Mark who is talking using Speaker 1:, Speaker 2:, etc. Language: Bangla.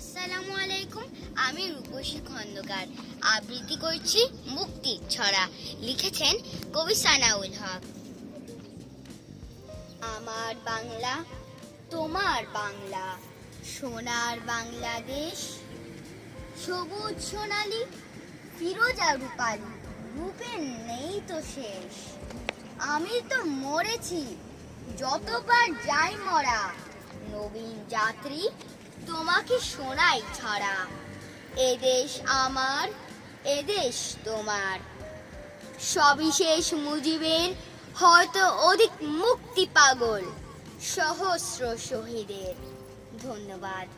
Speaker 1: আসসালামু আলাইকুম, আমি রূপসী খন্দকার। আবৃত্তি করছি মুক্তির ছড়া। লিখেছেন কবি সানাউল হক। আমার বাংলা, তোমার বাংলা। সোনার বাংলাদেশ, সবুজ সোনালি, ফিরোজা রূপালি। রূপের নেই তো শেষ। আমি তো মরেছি, যতবার যাই মরা। নবীন যাত্রী তোমাকে শোনাই ছড়া। এদেশ আমার, এদেশ তোমার। সবিশেষ মুজিবের, হয়তো অধিক মুক্তি পাগল। সহস্র শহীদের। ধন্যবাদ।